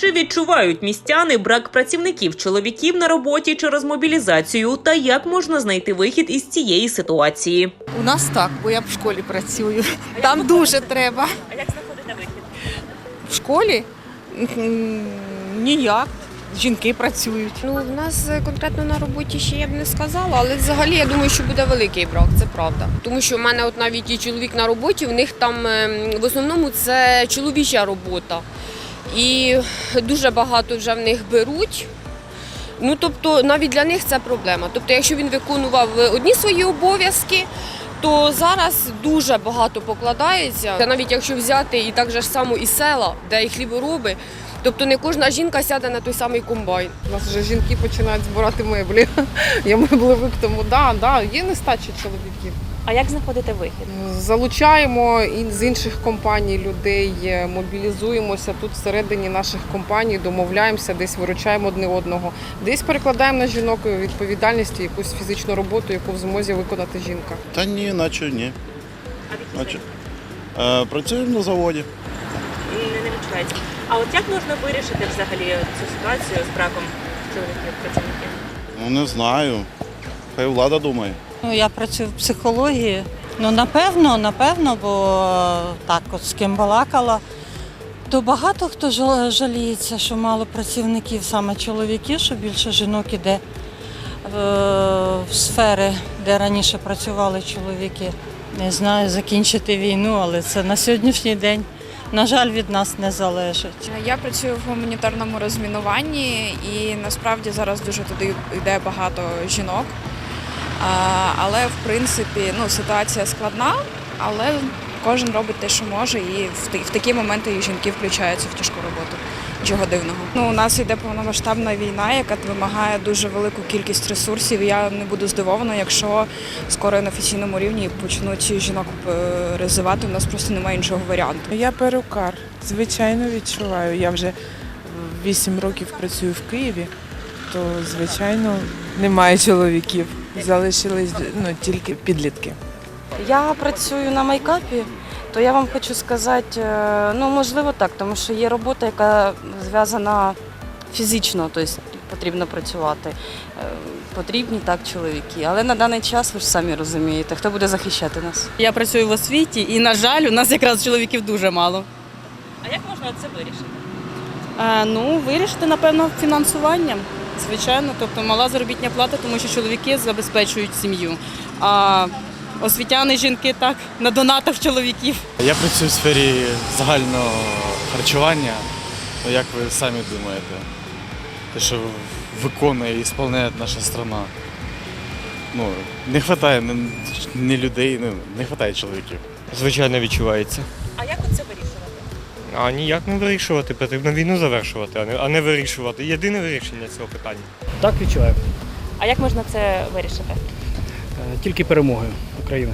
Чи відчувають містяни брак працівників чоловіків на роботі через мобілізацію? Та як можна знайти вихід із цієї ситуації? У нас так, бо я в школі працюю. Там дуже треба. А як знаходите вихід? В школі ніяк. Жінки працюють. Ну, в нас е, конкретно на роботі ще я б не сказала, але взагалі я думаю, що буде великий брак, це правда. Тому що в мене от навіть і чоловік на роботі, в них там е, в основному це чоловіча робота. І дуже багато вже в них беруть. Ну, тобто, навіть для них це проблема. Тобто, якщо він виконував одні свої обов'язки, то зараз дуже багато покладається. Та навіть якщо взяти і так же ж само і села, де і хлібороби, тобто не кожна жінка сяде на той самий комбайн. У нас вже жінки починають збирати меблі. Я меблевик, тому да, да, є нестача чоловіків. А як знаходите вихід? Залучаємо і з інших компаній людей, е, мобілізуємося тут всередині наших компаній, домовляємося, десь виручаємо одне одного, десь перекладаємо на жінок відповідальність якусь фізичну роботу, яку в змозі виконати жінка. Та ні, наче ні. Наче. Е, працюємо на заводі. Не, не відчувається. А от як можна вирішити взагалі цю ситуацію з браком чоловіків працівників? Ну не знаю. Хай влада думає. Ну, я працюю в психології. Ну, напевно, напевно, бо е, так, от з ким балакала, то багато хто жаліється, що мало працівників, саме чоловіків, що більше жінок іде е, в сфери, де раніше працювали чоловіки. Не знаю, закінчити війну, але це на сьогоднішній день, на жаль, від нас не залежить. Я працюю в гуманітарному розмінуванні і насправді зараз дуже туди йде багато жінок. А, Але в принципі ну, ситуація складна, але кожен робить те, що може, і в, такі моменти і жінки включаються в тяжку роботу. Нічого дивного. Ну, у нас йде повномасштабна війна, яка вимагає дуже велику кількість ресурсів. Я не буду здивована, якщо скоро на офіційному рівні почнуть жінок е, розвивати. У нас просто немає іншого варіанту. Я перукар, звичайно, відчуваю. Я вже 8 років працюю в Києві, то звичайно немає чоловіків. Залишились ну, тільки підлітки. Я працюю на майкапі, то я вам хочу сказати, е, ну можливо так, тому що є робота, яка зв'язана фізично, тобто потрібно працювати. Е, Потрібні так чоловіки. Але на даний час ви ж самі розумієте, хто буде захищати нас. Я працюю в освіті, і, на жаль, у нас якраз чоловіків дуже мало. А як можна це вирішити? А, ну, вирішити, напевно, фінансуванням. Звичайно, тобто мала заробітня плата, тому що чоловіки забезпечують сім'ю. А освітяни жінки так на донатах чоловіків. Я працюю в сфері загального харчування. Ну, як ви самі думаєте, те, що виконує і ісполняє наша страна. Ну, не вистачає ні, ні людей, ну, не вистачає чоловіків. Звичайно, відчувається. А ніяк не вирішувати, потрібно війну завершувати, а не, а не вирішувати. Єдине вирішення цього питання. Так відчуваю. А як можна це вирішити? Е, Тільки перемогою України.